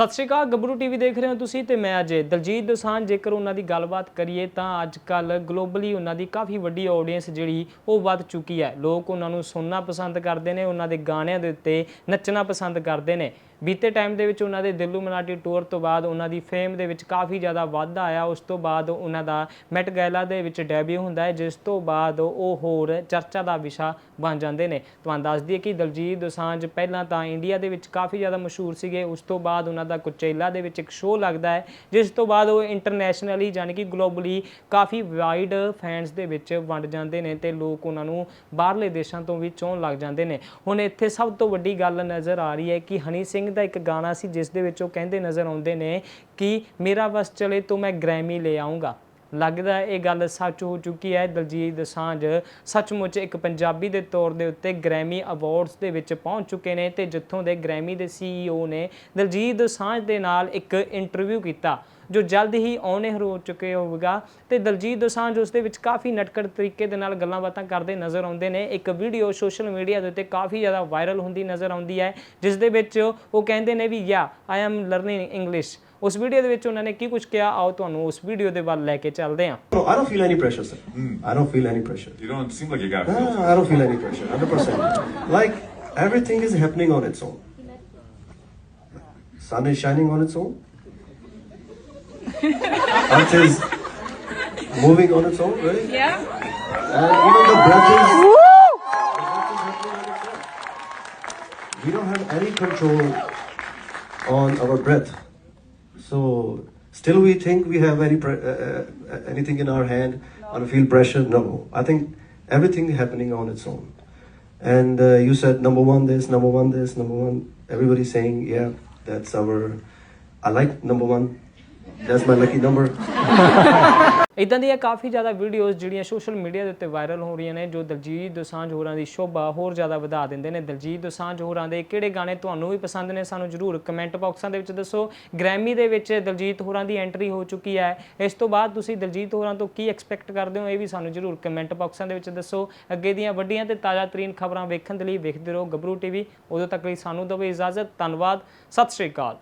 ਸਤਿ ਸ਼੍ਰੀ ਅਕਾਲ, ਗੱਭਰੂ ਟੀਵੀ ਦੇਖ ਰਹੇ ਹੋ ਤੁਸੀਂ ਤੇ ਮੈਂ ਅਜੇ ਦਲਜੀਤ ਦੋਸਾਂਝ। ਜੇਕਰ ਉਹਨਾਂ ਦੀ ਗੱਲਬਾਤ ਕਰੀਏ ਤਾਂ ਅੱਜ ਕੱਲ ਗਲੋਬਲੀ ਉਹਨਾਂ ਦੀ ਕਾਫੀ ਵੱਡੀ ਆਡੀਅנס ਜਿਹੜੀ ਉਹ ਵੱਧ ਚੁੱਕੀ ਹੈ। ਲੋਕ ਉਹਨਾਂ ਨੂੰ ਸੁਣਨਾ ਪਸੰਦ ਕਰਦੇ ਨੇ, ਉਹਨਾਂ ਦੇ ਗਾਣਿਆਂ ਦੇ ਉੱਤੇ ਨੱਚਣਾ ਪਸੰਦ ਕਰਦੇ ਨੇ। ਬੀਤੇ ਟਾਈਮ ਦੇ ਵਿੱਚ ਉਹਨਾਂ ਦੇ ਦਿੱਲੂ ਮਨਾਟੀ ਟੂਰ ਤੋਂ ਬਾਅਦ ਉਹਨਾਂ ਦੀ ਫੇਮ ਦੇ ਵਿੱਚ ਕਾਫੀ ਜ਼ਿਆਦਾ ਵਾਧਾ ਆਇਆ। ਉਸ ਤੋਂ ਬਾਅਦ ਉਹਨਾਂ ਦਾ ਮੈਟ ਗੈਲਾ ਦੇ ਵਿੱਚ ਡੈਬਿਊ ਹੁੰਦਾ ਹੈ, ਜਿਸ ਤੋਂ ਬਾਅਦ ਉਹ ਹੋਰ ਚਰਚਾ ਦਾ ਵਿਸ਼ਾ ਬਣ ਜਾਂਦੇ ਨੇ। ਤੁਹਾਨੂੰ ਦੱਸ ਦਈਏ ਕਿ ਦਲਜੀਤ ਦੋਸਾਂਝ ਪਹਿਲਾਂ ਤਾਂ ਇੰਡੀਆ ਦੇ ਵਿੱਚ ਕਾਫੀ ਜ਼ਿਆਦਾ ਮਸ਼ਹੂਰ ਸੀਗੇ। ਉਸ ਤੋਂ ਬਾਅਦ ਉਹਨਾਂ ਦਾ ਕੁਚੇਲਾ ਦੇ ਵਿੱਚ ਇੱਕ ਸ਼ੋਅ ਲੱਗਦਾ ਹੈ, ਜਿਸ ਤੋਂ ਬਾਅਦ ਉਹ ਇੰਟਰਨੈਸ਼ਨਲੀ ਯਾਨੀ ਕਿ ਗਲੋਬਲੀ ਕਾਫੀ ਵਾਈਡ ਫੈਨਸ ਦੇ ਵਿੱਚ ਵੰਡ ਜਾਂਦੇ ਨੇ ਤੇ ਲੋਕ ਉਹਨਾਂ ਨੂੰ ਬਾਹਰਲੇ ਦੇਸ਼ਾਂ ਤੋਂ ਵੀ ਚੋਣ ਲੱਗ ਜਾਂਦੇ ਨੇ। ਹੁਣ ਇੱਥੇ ਸਭ ਤੋਂ ਵੱਡੀ ਗੱਲ ਨਜ਼ਰ ਆ ਰਹੀ ਹੈ ਕਿ ਹਨੀ ਸਿੰਘ ਦਾ ਇੱਕ ਗਾਣਾ ਸੀ ਜਿਸ ਦੇ ਵਿੱਚ ਉਹ ਕਹਿੰਦੇ ਨਜ਼ਰ ਆਉਂਦੇ ਨੇ ਕਿ ਮੇਰਾ ਬਸ ਚਲੇ ਤੋਂ ਮੈਂ ਗ੍ਰੈਮੀ ਲੈ ਆਉਂਗਾ ਲੱਗਦਾ ਇਹ ਗੱਲ ਸੱਚ ਹੋ ਚੁੱਕੀ ਹੈ ਦਲਜੀਤ ਦੋਸਾਂਝ। ਸੱਚਮੁੱਚ ਇੱਕ ਪੰਜਾਬੀ ਦੇ ਤੌਰ ਦੇ ਉੱਤੇ ਗ੍ਰੈਮੀ ਅਵਾਰਡਸ ਦੇ ਵਿੱਚ ਪਹੁੰਚ ਚੁੱਕੇ ਨੇ ਤੇ ਜਿੱਥੋਂ ਦੇ ਗ੍ਰੈਮੀ ਦੇ ਸੀਈਓ ਨੇ ਦਲਜੀਤ ਦੋਸਾਂਝ ਦੇ ਨਾਲ ਇੱਕ ਇੰਟਰਵਿਊ ਕੀਤਾ। ਜੋ ਜਲਦ ਹੀ ਆਉਣੇ ਹੋ ਚੁੱਕੇ ਹੋਵੇਗਾ ਤੇ ਦਲਜੀਤ ਦੋਸਾਂਝ ਉਸ ਦੇ ਵਿੱਚ ਕਾਫੀ ਨਟਕੜ ਤਰੀਕੇ ਦੇ ਨਾਲ ਗੱਲਾਂ ਬਾਤਾਂ ਕਰਦੇ ਨਜ਼ਰ ਆਉਂਦੇ ਨੇ ਇੱਕ ਵੀਡੀਓ ਸੋਸ਼ਲ ਮੀਡੀਆ ਦੇ ਉੱਤੇ ਕਾਫੀ ਜ਼ਿਆਦਾ ਵਾਇਰਲ ਹੁੰਦੀ ਨਜ਼ਰ ਆਉਂਦੀ ਹੈ ਜਿਸ ਦੇ ਵਿੱਚ ਉਹ ਕਹਿੰਦੇ ਨੇ ਵੀ yeah I am learning English ਉਸ ਵੀਡੀਓ ਦੇ ਵਿੱਚ ਉਹਨਾਂ ਨੇ ਕੀ ਕੁਝ ਕਿਹਾ ਆਓ ਤੁਹਾਨੂੰ ਉਸ ਵੀਡੀਓ ਦੇ ਵੱਲ ਲੈ ਕੇ ਚੱਲਦੇ ਹਾਂ No, I don't feel any pressure, sir. I don't feel any pressure. You don't seem like you got No, I don't feel any pressure, 100%. Like, everything is happening on its own. Sun is shining on its own. Earth is moving on its own, right? Yeah. And even the breath is... the breath is happening on its own. We don't have any control on our breath. So, still we think we have any pre- uh, uh, anything in our hand or feel pressure. No, I think everything happening on its own. And uh, you said number one this, number one this, number one. Everybody's saying, yeah, that's our. I like number one. That's my lucky number. ਇਦਾਂ ਦੀਆਂ ਕਾਫੀ ਜ਼ਿਆਦਾ videos ਜਿਹੜੀਆਂ social media ਦੇ ਉੱਤੇ viral ਹੋ ਰਹੀਆਂ ਨੇ, ਜੋ ਦਲਜੀਤ ਦੋਸਾਂਝ ਹੋਰਾਂ ਦੀ ਸ਼ੋਭਾ ਹੋਰ ਜ਼ਿਆਦਾ ਵਧਾ ਦਿੰਦੇ ਨੇ। ਦਲਜੀਤ ਦੋਸਾਂਝ ਹੋਰਾਂ ਦੇ ਕਿਹੜੇ ਗਾਣੇ ਤੁਹਾਨੂੰ ਵੀ ਪਸੰਦ ਨੇ, ਸਾਨੂੰ ਜਰੂਰ ਕਮੈਂਟ ਬਾਕਸਾਂ ਦੇ ਵਿੱਚ ਦੱਸੋ। ਗ੍ਰੈਮੀ ਦੇ ਵਿੱਚ ਦਲਜੀਤ ਹੋਰਾਂ ਦੀ ਐਂਟਰੀ ਹੋ ਚੁੱਕੀ ਹੈ। ਇਸ ਤੋਂ ਬਾਅਦ ਤੁਸੀਂ ਦਲਜੀਤ ਹੋਰਾਂ ਤੋਂ ਕੀ ਐਕਸਪੈਕਟ ਕਰਦੇ ਹੋ, ਇਹ ਵੀ ਸਾਨੂੰ ਜਰੂਰ ਕਮੈਂਟ ਬਾਕਸਾਂ ਦੇ ਵਿੱਚ ਦੱਸੋ। ਅੱਗੇ ਦੀਆਂ ਵੱਡੀਆਂ ਤੇ ਤਾਜ਼ਾ ਤਰੀਨ ਖਬਰਾਂ ਵੇਖਣ ਦੇ ਲਈ ਵੇਖਦੇ ਰਹੋ ਗੱਭਰੂ ਟੀਵੀ। ਉਦੋਂ ਤੱਕ ਲਈ ਸਾਨੂੰ ਦਿਓ ਇਜਾਜ਼ਤ। ਧੰਨਵਾਦ। ਸਤਿ ਸ਼੍ਰੀ ਅਕਾਲ।